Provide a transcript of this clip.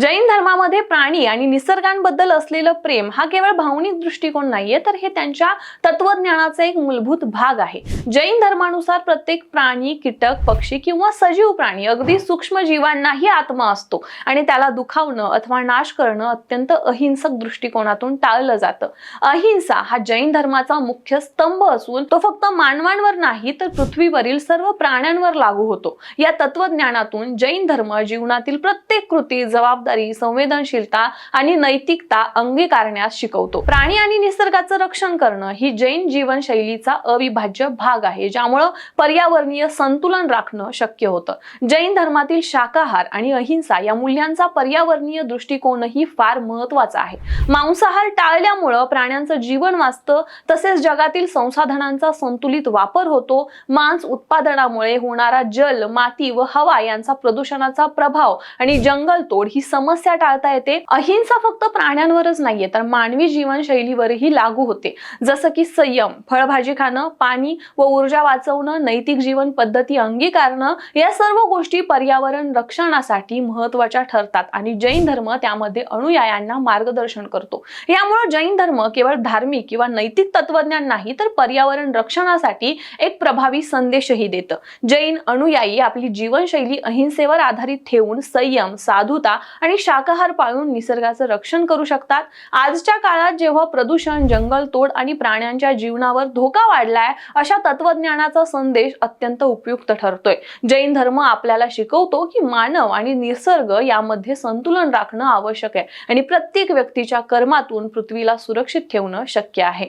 जैन धर्मामध्ये प्राणी आणि निसर्गांबद्दल असलेलं प्रेम हा केवळ भावनिक दृष्टिकोन नाहीये तर हे त्यांच्या तत्वज्ञानाचा एक मूलभूत भाग आहे. जैन धर्मानुसार प्रत्येक प्राणी कीटक पक्षी किंवा सजीव प्राणी अगदी सूक्ष्म जीवांनाही आत्मा असतो आणि त्याला दुखावणं अथवा नाश करणं अत्यंत अहिंसक दृष्टिकोनातून टाळलं जातं. अहिंसा हा जैन धर्माचा मुख्य स्तंभ असून तो फक्त मानवांवर नाही तर पृथ्वीवरील सर्व प्राण्यांवर लागू होतो. या तत्वज्ञानातून जैन धर्म जीवनातील प्रत्येक कृती जबाबदार संवेदनशीलता आणि नैतिकता अंगीकारण्यास शिकवतो. प्राणी आणि निसर्गाचं रक्षण करणं ही जैन जीवनशैलीचा अविभाज्य भाग आहे ज्यामुळं पर्यावरणीय संतुलन राखणं शक्य होतं. जैन धर्मातील शाकाहार आणि अहिंसा या मूल्यांचा पर्यावरणीय दृष्टिकोनही फार महत्त्वाचा आहे. मांसाहार टाळल्यामुळं प्राण्यांचं जीवन वाचतं तसेच जगातील संसाधनांचा संतुलित वापर होतो मांस उत्पादनामुळे होणारा जल माती व हवा यांचा प्रदूषणाचा प्रभाव आणि जंगलतोड ही समस्या टाळता येते. अहिंसा फक्त प्राण्यांवरच नाहीये तर मानवी जीवनशैलीवरही लागू होते. जसं की संयम फळभाजी खाणं पाणी व ऊर्जा वाचवणं नैतिक जीवन पद्धती अंगीकारणं या सर्व गोष्टी पर्यावरण रक्षणासाठी महत्त्वाच्या ठरतात आणि जैन धर्म त्यामध्ये अनुयायांना मार्गदर्शन करतो. यामुळे जैन धर्म केवळ धार्मिक किंवा नैतिक तत्वज्ञान नाही तर पर्यावरण रक्षणासाठी एक प्रभावी संदेशही देतं. जैन अनुयायी आपली जीवनशैली अहिंसेवर आधारित ठेवून संयम साधुता आणि शाकाहार पाळून निसर्गाचं रक्षण करू शकतात. आजच्या काळात जेव्हा प्रदूषण जंगलतोड आणि प्राण्यांच्या जीवनावर धोका वाढलाय अशा तत्वज्ञानाचा संदेश अत्यंत उपयुक्त ठरतोय. जैन धर्म आपल्याला शिकवतो की मानव आणि निसर्ग यामध्ये संतुलन राखणं आवश्यक आहे आणि प्रत्येक व्यक्तीच्या कर्मातून पृथ्वीला सुरक्षित ठेवणं शक्य आहे.